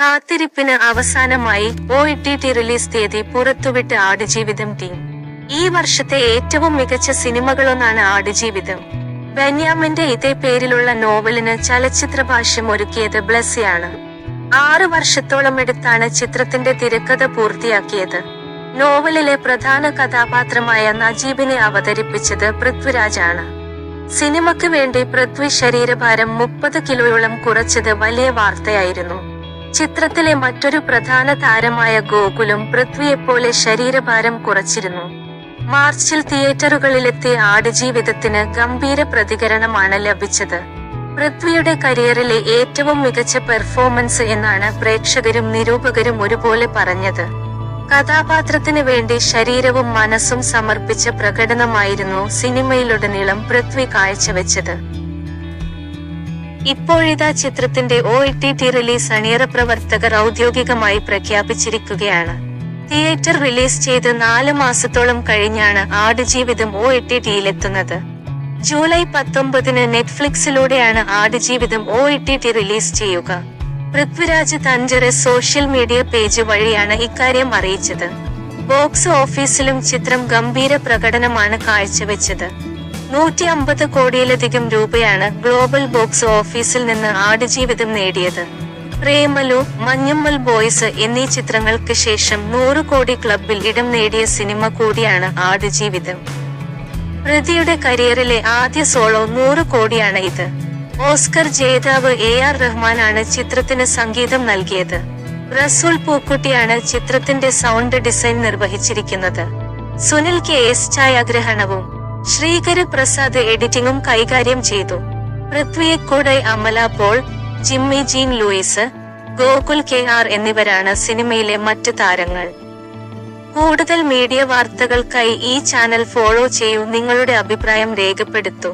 കാത്തിരിപ്പിന് അവസാനമായി O T release തീയതി പുറത്തുവിട്ട് ആടുജീവിതം ടീം. ഈ വർഷത്തെ ഏറ്റവും മികച്ച സിനിമകളൊന്നാണ് ആടുജീവിതം. ബെന്യാമിന്റെ ഇതേ പേരിലുള്ള നോവലിന് ചലച്ചിത്ര ഭാഷ്യം ഒരുക്കിയത് ബ്ലസ്സിയാണ്. ആറ് വർഷത്തോളം എടുത്താണ് ചിത്രത്തിന്റെ തിരക്കഥ പൂർത്തിയാക്കിയത്. നോവലിലെ പ്രധാന കഥാപാത്രമായ നജീബിനെ അവതരിപ്പിച്ചത് പൃഥ്വിരാജാണ്. സിനിമയ്ക്ക് വേണ്ടി പൃഥ്വി ശരീരഭാരം മുപ്പത് കിലോയോളം കുറച്ചത് വലിയ വാർത്തയായിരുന്നു. ചിത്രത്തിലെ മറ്റൊരു പ്രധാന താരമായ ഗോകുലും പൃഥ്വിയെപ്പോലെ ശരീരഭാരം കുറച്ചിരുന്നു. മാർച്ചിൽ തിയേറ്ററുകളിലെത്തിയ ആടുജീവിതത്തിന് ഗംഭീര പ്രതികരണമാണ് ലഭിച്ചത്. പൃഥ്വിയുടെ കരിയറിലെ ഏറ്റവും മികച്ച പെർഫോമൻസ് എന്നാണ് പ്രേക്ഷകരും നിരൂപകരും ഒരുപോലെ പറഞ്ഞത്. കഥാപാത്രത്തിന് വേണ്ടി ശരീരവും മനസ്സും സമർപ്പിച്ച പ്രകടനമായിരുന്നു സിനിമയിലുടനീളം പൃഥ്വി കാഴ്ചവെച്ചത്. ഇപ്പോഴിതാ ചിത്രത്തിന്റെ ഒ ടി ടി റിലീസ് അണിയറ പ്രവർത്തകർ ഔദ്യോഗികമായി പ്രഖ്യാപിച്ചിരിക്കുകയാണ്. തിയേറ്റർ റിലീസ് ചെയ്ത് നാല് മാസത്തോളം കഴിഞ്ഞാണ് ആടുജീവിതം ഒ ടി ടിയിലെത്തുന്നത് ജൂലൈ പത്തൊമ്പതിന് നെറ്റ്ഫ്ലിക്സിലൂടെയാണ് Aadujeevitham O T T release ചെയ്യുക. പൃഥ്വിരാജ് തഞ്ചറെ സോഷ്യൽ മീഡിയ പേജ് വഴിയാണ് ഇക്കാര്യം അറിയിച്ചത്. ബോക്സ് ഓഫീസിലും ചിത്രം ഗംഭീര പ്രകടനമാണ് കാഴ്ചവെച്ചത്. നൂറ്റി അമ്പത് കോടിയിലധികം രൂപയാണ് ഗ്ലോബൽ ബോക്സ് ഓഫീസിൽ നിന്ന് ആടുജീവിതം നേടിയത്. പ്രേമലു മഞ്ഞമ്മൽ ബോയ്സ് എന്നീ ചിത്രങ്ങൾക്ക് ശേഷം നൂറ് കോടി ക്ലബിൽ ഇടം നേടിയ സിനിമ കൂടിയാണ് ആടുജീവിതം. പ്രതിയുടെ കരിയറിലെ ആദ്യ സോളോ നൂറ് കോടിയാണ് ഇത്. ഓസ്കർ ജേതാവ് എ ആർ റഹ്മാനാണ് ചിത്രത്തിന് സംഗീതം നൽകിയത്. റസൂൽ പൂക്കുട്ടിയാണ് ചിത്രത്തിന്റെ സൗണ്ട് ഡിസൈൻ നിർവഹിച്ചിരിക്കുന്നത്. സുനിൽ കെ എസ് ഛായാഗ്രഹണവും ശ്രീകര പ്രസാദ് എഡിറ്റിംഗും കൈകാര്യം ചെയ്തു. പൃഥ്വിയെ കൂടെ Amala Paul Jimmy Jean Louis Gokul K R എന്നിവരാണ് സിനിമയിലെ മറ്റ് താരങ്ങൾ. കൂടുതൽ മീഡിയ വാർത്തകൾക്കായി ഈ ചാനൽ ഫോളോ ചെയ്യൂ നിങ്ങളുടെ അഭിപ്രായം രേഖപ്പെടുത്തൂ.